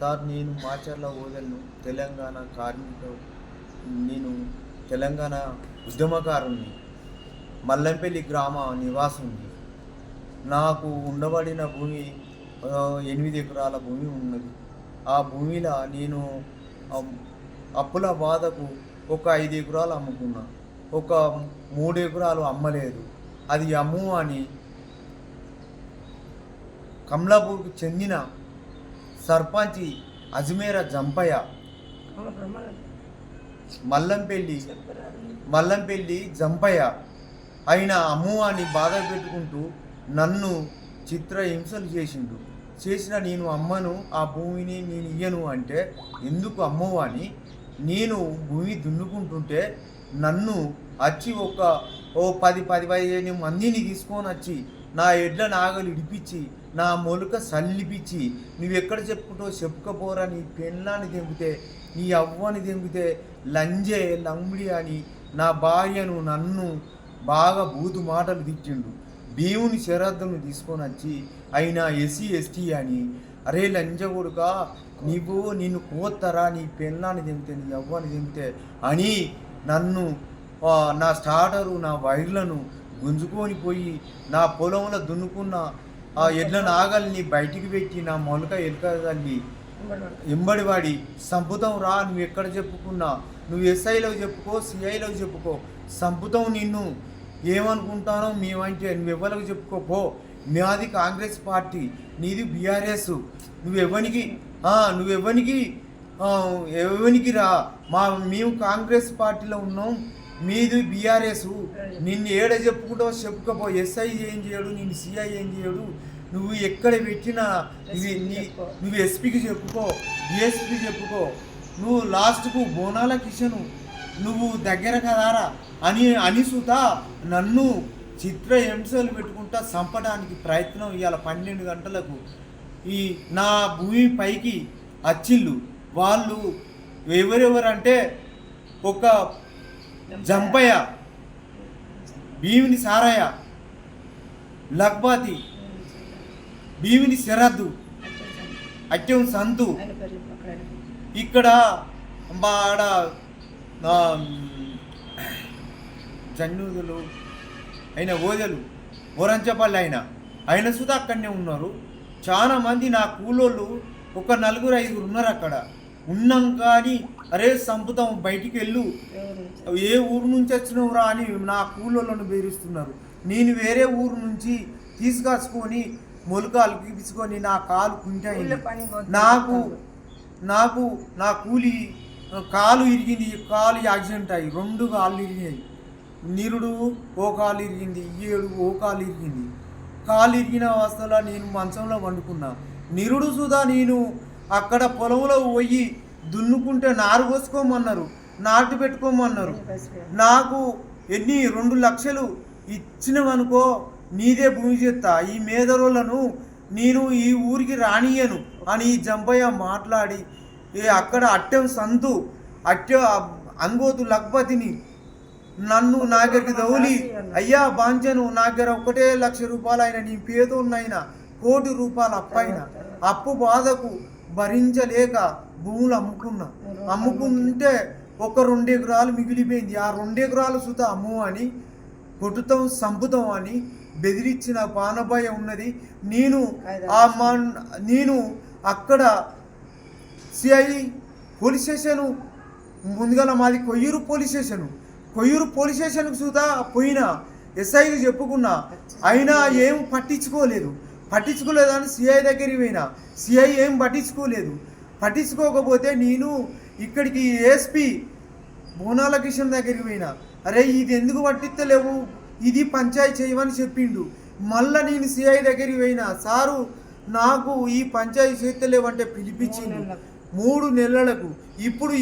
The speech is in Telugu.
సార్ నేను మాచర్ల ఓదెలను తెలంగాణ కార్మిక నేను తెలంగాణ ఉద్యమకారుణ్ణి. మల్లంపల్లి గ్రామ నివాసుని నాకు ఉండబడిన భూమి ఎనిమిది ఎకరాల భూమి ఉన్నది. ఆ భూమిలో నేను అప్పుల బాధకు ఒక ఐదు ఎకరాలు అమ్ముకున్నా. ఒక మూడు ఎకరాలు అమ్మలేదు. అది అమ్ము అని కమలాపూర్కు చెందిన సర్పంచి అజ్మేర జంపయ్య. మల్లంపల్లి మల్లంపల్లి జంపయ్య. ఆయన అమ్మవారిని బాధ పెట్టుకుంటూ నన్ను చిత్ర హింసలు చేసిండు. చేసిన నేను అమ్మను ఆ భూమిని నేను ఇయ్యను అంటే ఎందుకు అమ్మవాని? నేను భూమి దున్నుకుంటుంటే నన్ను వచ్చి ఒక ఓ పది పది పదిహేను మందిని తీసుకొని వచ్చి నా ఎడ్ల నాగలు ఇడిపించి నా మొలుక సల్లిపిచ్చి నువ్వెక్కడ చెప్పుకుంటావు చెప్పుకపోరా నీ పెళ్ళాన్ని తెంపితే నీ అవ్వని తెంపితే లంజే లంబడి అని నా భార్యను నన్ను బాగా బూతు మాటలు తిట్టిండు. భీముని శరార్థను తీసుకొని వచ్చి అయినా ఎస్సీ ఎస్టీ అని. అరే లంజ కొడుక నీవు నిన్ను కోత్తరా నీ పెళ్ళాన్ని తెంపితే నీ అవ్వని తెంపితే అని నన్ను నా స్టార్టరు నా వైర్లను గుంజుకొని పోయి నా పొలంలో దున్నుకున్న ఆ ఎడ్ల నాగల్ని బయటికి పెట్టి నా మొలక ఎలుక తల్లి ఎంబడివాడి సంపుతం రా నువ్వు ఎక్కడ చెప్పుకున్నా? నువ్వు ఎస్ఐలో చెప్పుకో సిఐలో చెప్పుకో. సంపుతం నిన్ను ఏమనుకుంటానో మేమంటే నువ్వు ఎవరికి చెప్పుకో. పో. నాది కాంగ్రెస్ పార్టీ నీది బీఆర్ఎస్. నువ్వెవనికి నువ్వెవనికి ఎవనికి? ఎవరికి రా? మా మేము కాంగ్రెస్ పార్టీలో ఉన్నాం. మీది బీఆర్ఎస్ నిన్ను ఏడ చెప్పుకుంటావో చెప్పుకోపో. ఎస్ఐ ఏం చేయడు నిన్ను సిఐ ఏం చేయడు. నువ్వు ఎక్కడ పెట్టినా నువ్వు ఎస్పీకి చెప్పుకో డిఎస్పీకి చెప్పుకో. నువ్వు లాస్ట్కు బోనాల కిషను నువ్వు దగ్గర కదారా అని అని సుత నన్ను చిత్ర హింసలు పెట్టుకుంటా చంపడానికి ప్రయత్నం ఇవాళ పన్నెండు గంటలకు. ఈ నా భూమి పైకి అచ్చిళ్ళు వాళ్ళు ఎవరెవరంటే ఒక జంపయ్య భీమిని సారయ్య లక్బాతి భీమిని శరద్దు అత్యం సంతు. ఇక్కడ మా ఆడ జన్నుదులు అయిన ఓదెలు ఓరంచపల్లి అయిన. ఆయన సుధా అక్కడనే ఉన్నారు. చాలామంది నా కూలోళ్ళు ఒక నలుగురు ఐదుగురు ఉన్నారు అక్కడ. ఉన్నాం కానీ అరే సంపుతాం బయటికి వెళ్ళు ఏ ఊరు నుంచి వచ్చినవురా అని నా కూలోళ్ళను బెదిరిస్తున్నారు. నేను వేరే ఊరు నుంచి తీసుకొచ్చుకొని మొలకాలు గీపించుకొని నా కాలు కుంటాయి నాకు నాకు నా కూలి కాలు ఇరిగింది కాలు యాక్సిడెంట్ అయ్యి రెండు కాళ్ళు ఇరిగినాయి. నిరుడు ఓ కాలు ఇరిగింది ఏడు ఓ కాలు ఇరిగింది. కాలు ఇరిగిన అవస్థలో నేను మంచంలో వండుకున్నా. నిరుడు సుధా నేను అక్కడ పొలంలో పోయి దున్నుకుంటే నారు పోసుకోమన్నారు నాటు పెట్టుకోమన్నారు. నాకు ఎన్ని రెండు లక్షలు ఇచ్చినవనుకో నీదే భూమి చేస్తా ఈ మేదరోళ్ళను నేను ఈ ఊరికి రానియను అని జంపయ్య మాట్లాడి ఏ అక్కడ అట్టెం సంతు అట్టె అంగోతు లక్పతిని నన్ను నా దగ్గరికి దౌలి అయ్యా బాంచను నా దగ్గర ఒకటే లక్ష రూపాయలు అయినా నీ పేదోన్నైనా కోటి రూపాయలు అప్పైన అప్పు బాధకు భరించలేక భూములు అమ్ముకున్నా. అమ్ముకుంటే. ఒక రెండు ఎకరాలు మిగిలిపోయింది. ఆ రెండు ఎకరాలు సుత అమ్ము అని కొట్టుతాం సంపుతాం అని బెదిరించిన పానభయ ఉన్నది. నేను ఆ మా నేను అక్కడ సిఐ పోలీస్ స్టేషను ముందుగా మాది Koyyuru police station. Koyyuru police స్టేషన్కి సుతా పోయినా ఎస్ఐకి చెప్పుకున్నా అయినా ఏం పట్టించుకోలేదు. పట్టించుకోలేదని సిఐ దగ్గరికి పోయినా. సిఐ ఏం పట్టించుకోలేదు. పట్టించుకోకపోతే నేను ఇక్కడికి ఏఎస్పి బోనాల కిషన్ దగ్గరికి పోయినా. అరే ఇది ఎందుకు పట్టిస్తలేవు? ఇది పంచాయతీ చేయమని చెప్పిండు. మళ్ళా నేను సిఐ దగ్గరికి పోయినా. సారు నాకు ఈ పంచాయతీ చేస్తలేవంటే పిలిపించిండు. మూడు నెలలకు. ఇప్పుడు